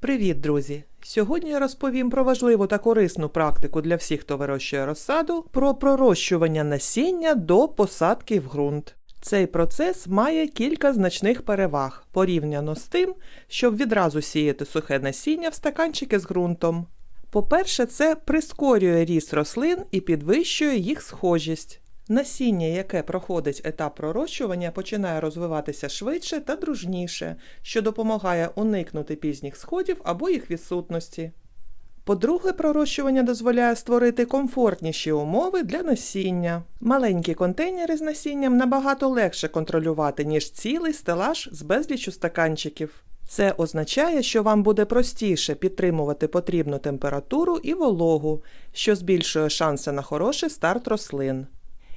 Привіт, друзі! Сьогодні я розповім про важливу та корисну практику для всіх, хто вирощує розсаду, про пророщування насіння до посадки в ґрунт. Цей процес має кілька значних переваг порівняно з тим, щоб відразу сіяти сухе насіння в стаканчики з ґрунтом. По-перше, це прискорює ріст рослин і підвищує їх схожість. Насіння, яке проходить етап пророщування, починає розвиватися швидше та дружніше, що допомагає уникнути пізніх сходів або їх відсутності. По-друге, пророщування дозволяє створити комфортніші умови для насіння. Маленькі контейнери з насінням набагато легше контролювати, ніж цілий стелаж з безлічу стаканчиків. Це означає, що вам буде простіше підтримувати потрібну температуру і вологу, що збільшує шанси на хороший старт рослин.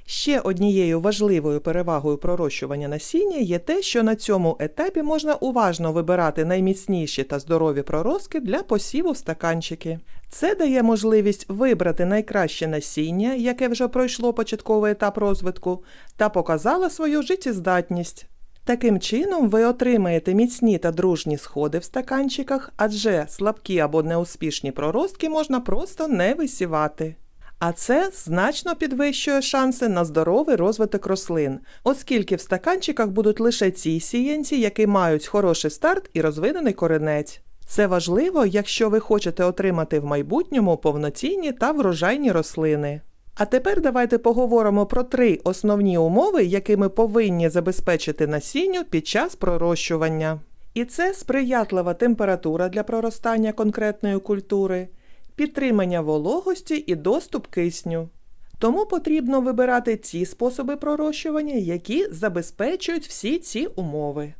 Ще однією важливою перевагою пророщування насіння є те, що на цьому етапі можна уважно вибирати найміцніші та здорові проростки для посіву в стаканчики. Це дає можливість вибрати найкраще насіння, яке вже пройшло початковий етап розвитку, та показало свою життєздатність. Таким чином, ви отримаєте міцні та дружні сходи в стаканчиках, адже слабкі або неуспішні проростки можна просто не висівати. А це значно підвищує шанси на здоровий розвиток рослин, оскільки в стаканчиках будуть лише ці сіянці, які мають хороший старт і розвинений коренець. Це важливо, якщо ви хочете отримати в майбутньому повноцінні та врожайні рослини. А тепер давайте поговоримо про три основні умови, які ми повинні забезпечити насінню під час пророщування. І це сприятлива температура для проростання конкретної культури, підтримання вологості і доступ кисню. Тому потрібно вибирати ті способи пророщування, які забезпечують всі ці умови.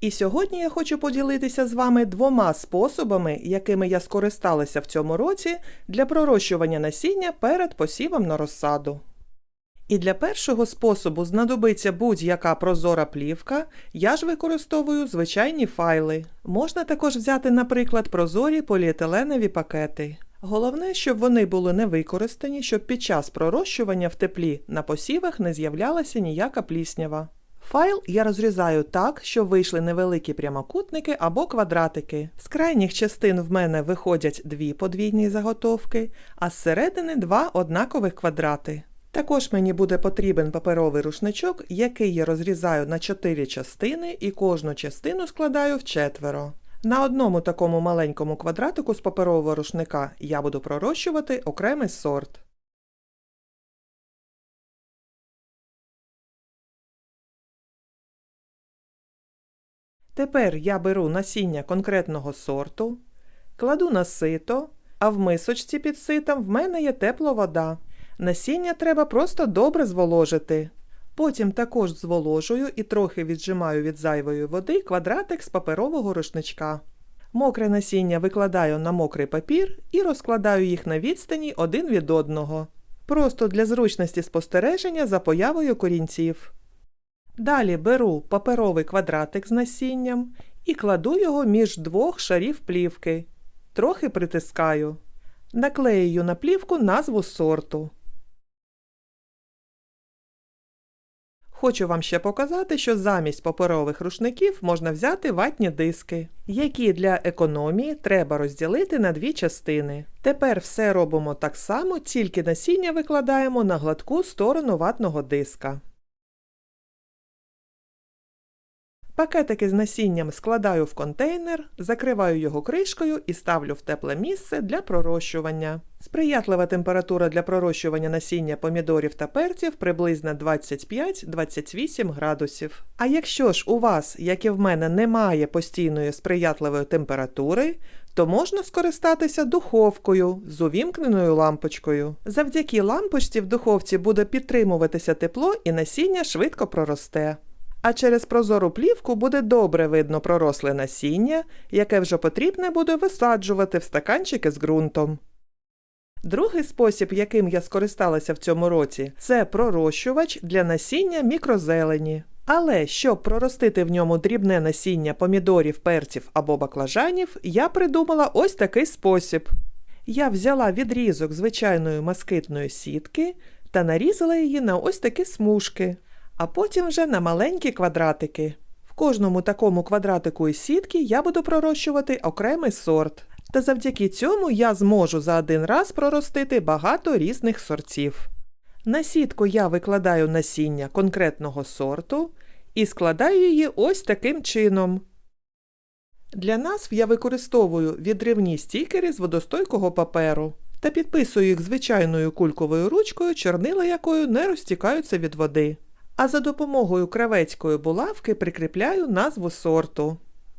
І сьогодні я хочу поділитися з вами двома способами, якими я скористалася в цьому році для пророщування насіння перед посівом на розсаду. І для першого способу знадобиться будь-яка прозора плівка, я ж використовую звичайні файли. Можна також взяти, наприклад, прозорі поліетиленові пакети. Головне, щоб вони були не використані, щоб під час пророщування в теплі на посівах не з'являлася ніяка пліснява. Файл я розрізаю так, щоб вийшли невеликі прямокутники або квадратики. З крайніх частин в мене виходять дві подвійні заготовки, а зсередини два однакових квадрати. Також мені буде потрібен паперовий рушничок, який я розрізаю на чотири частини і кожну частину складаю в четверо. На одному такому маленькому квадратику з паперового рушника я буду пророщувати окремий сорт. Тепер я беру насіння конкретного сорту, кладу на сито, а в мисочці під ситом в мене є тепла вода. Насіння треба просто добре зволожити. Потім також зволожую і трохи віджимаю від зайвої води квадратик з паперового рушничка. Мокре насіння викладаю на мокрий папір і розкладаю їх на відстані один від одного. Просто для зручності спостереження за появою корінців. Далі беру паперовий квадратик з насінням і кладу його між двох шарів плівки. Трохи притискаю. Наклеюю на плівку назву сорту. Хочу вам ще показати, що замість паперових рушників можна взяти ватні диски, які для економії треба розділити на дві частини. Тепер все робимо так само, тільки насіння викладаємо на гладку сторону ватного диска. Пакетики з насінням складаю в контейнер, закриваю його кришкою і ставлю в тепле місце для пророщування. Сприятлива температура для пророщування насіння помідорів та перців приблизно 25-28 градусів. А якщо ж у вас, як і в мене, немає постійної сприятливої температури, то можна скористатися духовкою з увімкненою лампочкою. Завдяки лампочці в духовці буде підтримуватися тепло і насіння швидко проросте а через прозору плівку буде добре видно проросле насіння, яке вже потрібне буде висаджувати в стаканчики з ґрунтом. Другий спосіб, яким я скористалася в цьому році, це пророщувач для насіння мікрозелені. Але щоб проростити в ньому дрібне насіння помідорів, перців або баклажанів, я придумала ось такий спосіб. Я взяла відрізок звичайної москитної сітки та нарізала її на ось такі смужки а потім вже на маленькі квадратики. В кожному такому квадратику із сітки я буду пророщувати окремий сорт. Та завдяки цьому я зможу за один раз проростити багато різних сортів. На сітку я викладаю насіння конкретного сорту і складаю її ось таким чином. Для назв я використовую відривні стікери з водостойкого паперу та підписую їх звичайною кульковою ручкою, чорнила якою не розтікаються від води. А за допомогою кравецької булавки прикріпляю назву сорту.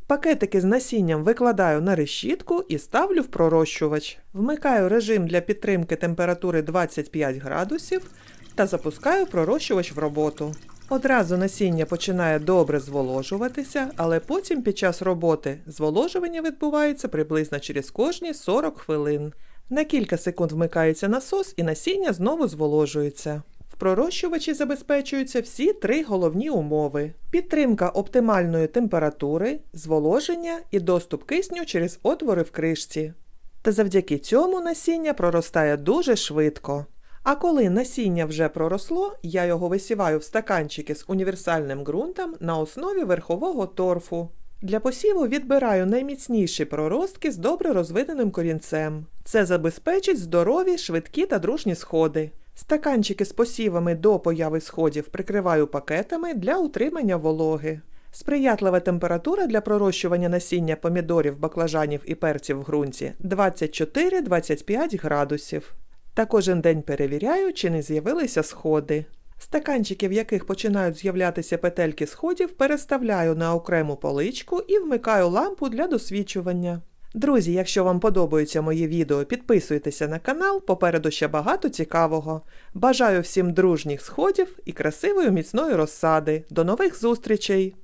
Пакетики з насінням викладаю на решітку і ставлю в пророщувач. Вмикаю режим для підтримки температури 25 градусів та запускаю пророщувач в роботу. Одразу насіння починає добре зволожуватися, але потім під час роботи зволожування відбувається приблизно через кожні 40 хвилин. На кілька секунд вмикається насос і насіння знову зволожується. Пророщувачі забезпечуються всі три головні умови: підтримка оптимальної температури, зволоження і доступ кисню через отвори в кришці. Та завдяки цьому насіння проростає дуже швидко. А коли насіння вже проросло, я його висіваю в стаканчики з універсальним ґрунтом на основі верхового торфу. Для посіву відбираю найміцніші проростки з добре розвиненим корінцем. Це забезпечить здорові, швидкі та дружні сходи. Стаканчики з посівами до появи сходів прикриваю пакетами для утримання вологи. Сприятлива температура для пророщування насіння помідорів, баклажанів і перців в ґрунті 24-25 градусів. Та кожен день перевіряю, чи не з'явилися сходи. Стаканчики, в яких починають з'являтися петельки сходів, переставляю на окрему поличку і вмикаю лампу для досвідчування. Друзі, якщо вам подобаються мої відео, підписуйтеся на канал, попереду ще багато цікавого. Бажаю всім дружніх сходів і красивої міцної розсади. До нових зустрічей!